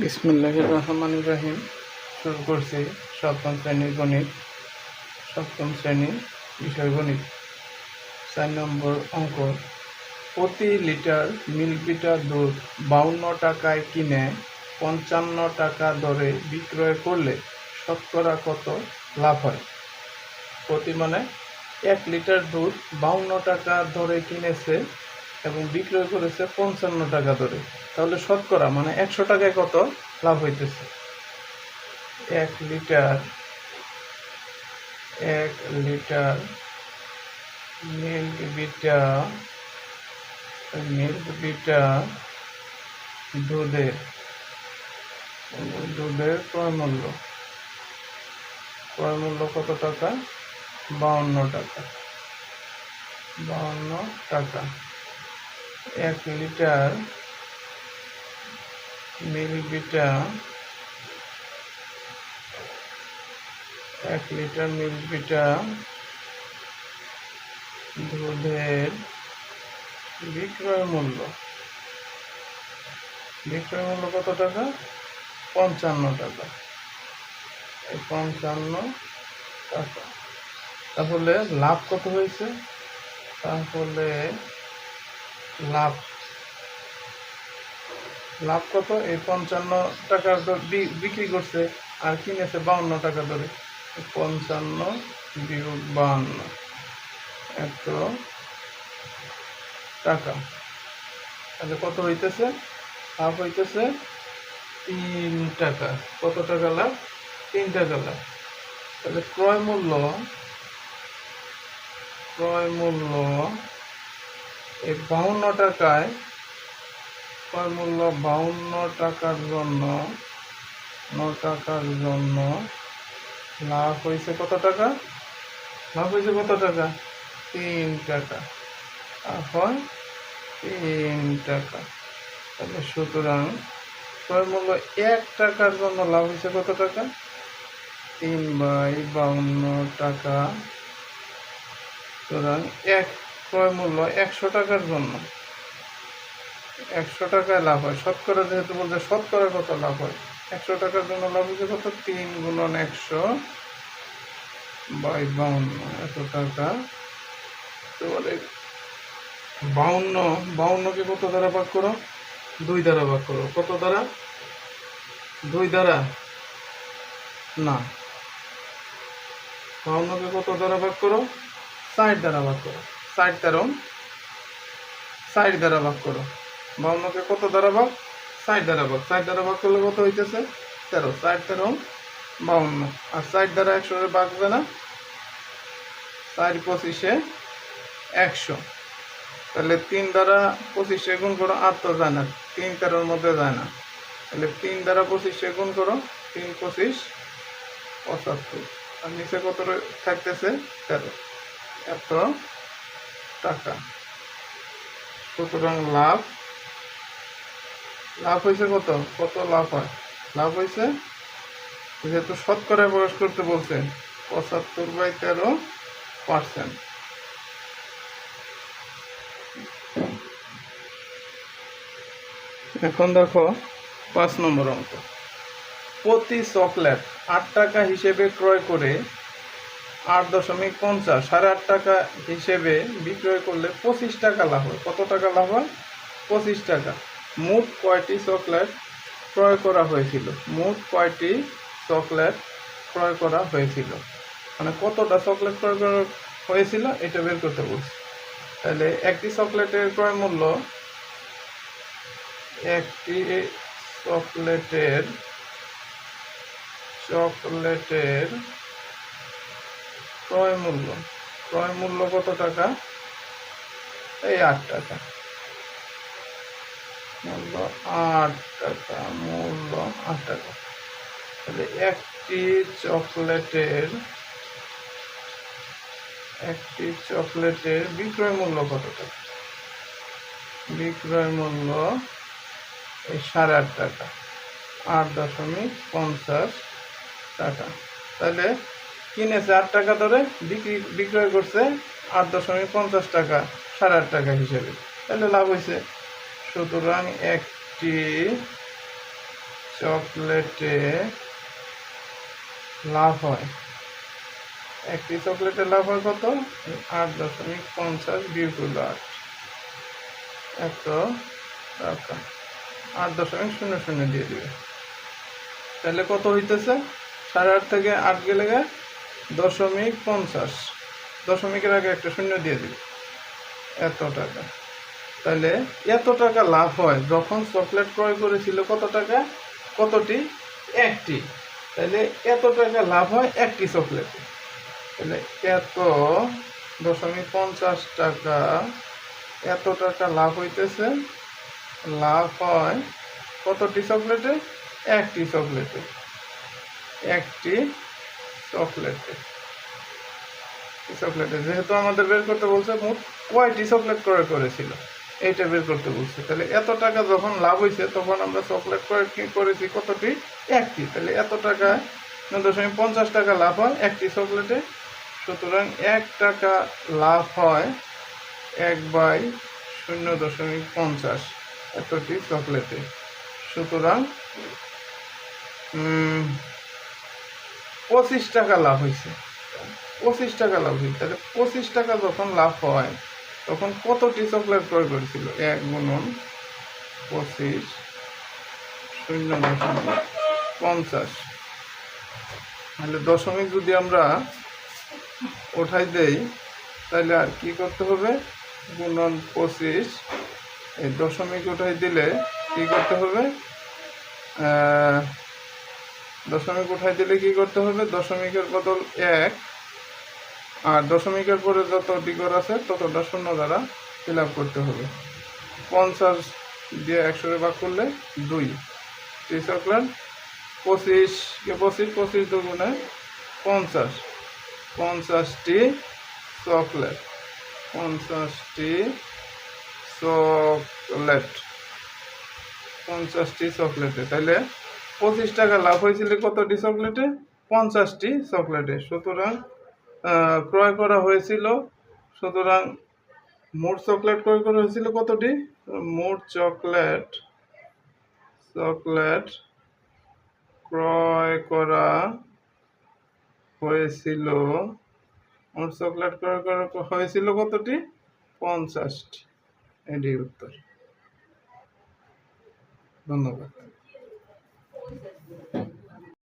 বিসমুল্লাহ রহমান রাহিম। শুরু করছি সপ্তম শ্রেণির গণিত। সপ্তম শ্রেণি বিষয় গণিত। চার নম্বর অঙ্ক। প্রতি লিটার মিল্ক বিটার দুধ বাউন্ন টাকায় কিনে পঞ্চান্ন টাকা দরে বিক্রয় করলে শতকরা কত লাভ হয়? প্রতি মানে এক লিটার দুধ বাউন্ন টাকা দরে কিনেছে এবং বিক্রয় করেছে পঞ্চান্ন টাকা দরে তাহলে শতকরা মানে একশো টাকায় কত লাভ হইতেছে? এক লিটার এক litre milk vita milk vita দুধের দুধের ক্রয় মূল্য ক্রয় মূল্য কত টাকা? বাউন্ন টাকা। বাউন্ন টাকা। এক লিটার মিল্কবিটা এক লিটার মিল্কবিটা দুধের বিক্রয় মূল্য। বিক্রয় মূল্য কত টাকা? পঞ্চান্ন টাকা। পঞ্চান্ন টাকা। তাহলে লাভ কত হয়েছে? তাহলে লাভ। লাভ কত? এই পঞ্চান্ন টাকা দ- বি- বিক্রি করছে আর কিনেছে বাউন্ন টাকা ধরে পঞ্চান্ন বিয়োগ বাউন্ন। এত টাকা। তাহলে কত হইতেছে? লাভ হইতেছে তিন টাকা। কত টাকা লাভ? তিন টাকা লাভ। তাহলে ক্রয় মূল্য ক্রয় মূল্য এই বাউন্ন টাকায় ক্রয় মূল্য বাউন্ন টাকার জন্য, ন টাকার জন্য। লাভ হয়েছে কত টাকা? লাভ হয়েছে কত টাকা? তিন টাকা। এখন তিন টাকা। তাহলে সুতরাং ক্রয় মূল্য এক টাকার জন্য লাভ হয়েছে কত টাকা? তিন বাই বাউন্ন টাকা। সুতরাং এক ক্রয় মূল্য একশো টাকার জন্য। একশো টাকায় লাভ হয়। শতকরা যেহেতু বলছে, শতকরা কত লাভ হয়? একশো টাকার জন্য লাভ হচ্ছে কত? তিন গুণন একশো বাই বাউন্ন এত টাকা। তো বলে বাউন্ন, বাউন্নকে কত দ্বারা ভাগ করো? দুই দ্বারা ভাগ করো। কত দ্বারা? দুই দ্বারা? না। বাউন্নকে কত দ্বারা ভাগ করো? ষাট দ্বারা ভাগ করো। ষাট তেরো, ষাট দ্বারা ভাগ করো। বাউন্নকে কত দ্বারা ভাগ? ষাট দ্বারা ভাগ। ষাট দ্বারা ভাগ করলে কত হইতেছে? তেরো। ষাট তেরো, বাউন্ন। আর ষাট দ্বারা একশো ভাগবে না? ষাট পঁচিশে একশো। তাহলে তিন দ্বারা পঁচিশে গুণ করো, আর তো যায় না। তিন তেরোর মধ্যে যায় না। তাহলে তিন দ্বারা পঁচিশে গুণ করো, তিন পঁচিশ পঁচাত্তর। আর নিচে কত থাকতেছে? তেরো। এত টাকা। সুতরাং লাভ? লাভ হয়েছে কত? কত লাভ হয়? লাভ হয়েছে? যেহেতু শতকরায় প্রকাশ করতে বলছে, পঁচাত্তর বাই তেরো পার্সেন্ট এখন দেখো পাঁচ নম্বর অঙ্ক। প্রতি চকলেট আট টাকা হিসেবে ক্রয় করে আট দশমিক পঞ্চাশ, সাড়ে আট টাকা হিসেবে বিক্রয় করলে পঁচিশ টাকা লাভ হয়। কত টাকা লাভ হয়? পঁচিশ টাকা। মোট কয়টি চকলেট ক্রয় করা হয়েছিল? মোট কয়টি চকলেট ক্রয় করা হয়েছিল? মানে কতটা চকলেট ক্রয় করা হয়েছিল এটা বের করতে বলছি। তাহলে একটি চকলেটের ক্রয় মূল্য একটি চকলেটের চকলেটের ক্রয় মূল্য। ক্রয় মূল্য কত টাকা? এই আট টাকা। মূল্য আট টাকা, মূল্য আট টাকা। তাহলে একটি চকলেটের একটি চকলেটের বিক্রয় মূল্য কত টাকা? বিক্রয় মূল্য এই সাড়ে আট টাকা, আট দশমিক পঞ্চাশ টাকা। তাহলে কিনেছে আট টাকা ধরে, বিক্রি, বিক্রয় করছে আট দশমিক পঞ্চাশ টাকা, সাড়ে আট টাকা হিসেবে। তাহলে লাভ হয়েছে। সুতরাং একটি চকলেটে লাভ হয়। একটি চকলেটে লাভ হয় কত? আট দশমিক পঞ্চাশ বিপুল আট। এত টাকা আট দশমিক শূন্য শূন্য দিয়ে দিবে। তাহলে কত হইতেছে? সাড়ে আট থেকে আট গেলে দশমিক পঞ্চাশ। দশমিকের আগে একটা শূন্য দিয়ে দিবে। এত টাকা। তাহলে এত টাকা লাভ হয় যখন চকলেট ক্রয় করেছিল কত টাকা? কতটি? একটি। তাহলে এত টাকা লাভ হয় একটি চকলেটে। তাহলে এত দশমিক পঞ্চাশ টাকা এত টাকা লাভ হইতেছে। লাভ হয় কতটি চকলেটে? একটি চকলেটে। একটি চকলেটে চকলেটে যেহেতু আমাদের বের করতে বলছে, মোট কয়টি চকলেট ক্রয় করেছিল? এইটা বের করতে বলছে। তাহলে এত টাকা যখন লাভ হয়েছে, তখন আমরা চকলেট ক্রয় কি- করেছি? কতটি? একটি। তাহলে এত টাকা দশমিক পঞ্চাশ টাকা লাভ হয় একটি চকলেটে সুতরাং এক টাকা লাভ হয় এক বাই শূন্য দশমিক পঞ্চাশ এতটি চকলেটে সুতরাং পঁচিশ টাকা লাভ হয়েছে। পঁচিশ টাকা লাভ হয়েছে। তাহলে পঁচিশ টাকা যখন লাভ হয়, তখন কতটি চকলেট ক্রয় করেছিল? এক গুণন পঁচিশ, শূন্য দশমিক পঞ্চাশ। তাহলে দশমিক যদি আমরা উঠাই দেই, তাহলে আর কি করতে হবে? গুণন পঁচিশ। এই দশমিক উঠাই দিলে কি করতে হবে? দশমিক উঠাই দিলে কি করতে হবে? দশমিকের বদল এক। আর দশমিকের পরে যত ডিগর আছে, ততটা শূন্য দ্বারা ফিল করতে হবে। পঞ্চাশ দিয়ে একশোরে ভাগ করলে দুই। ত্রিশ চকলেট পঁচিশকে পঁচিশ পঁচিশ দুগুণে পঞ্চাশ। পঞ্চাশটি চকলেট। পঞ্চাশটি চকলেট। পঞ্চাশটি চকলেটে। তাহলে পঁচিশ টাকা লাভ হয়েছিল কতটি চকলেটে? পঞ্চাশটি চকলেটে। সুতরাং ক্রয় করা হয়েছিল। সুতরাং, মোট চকলেট ক্রয় করা হয়েছিল কতটি? মোট চকলেট চকলেট ক্রয় করা হয়েছিল, মোট চকলেট ক্রয় করা হয়েছিল কতটি? পঞ্চাশটি। এটি উত্তর। ধন্যবাদ। Thank you.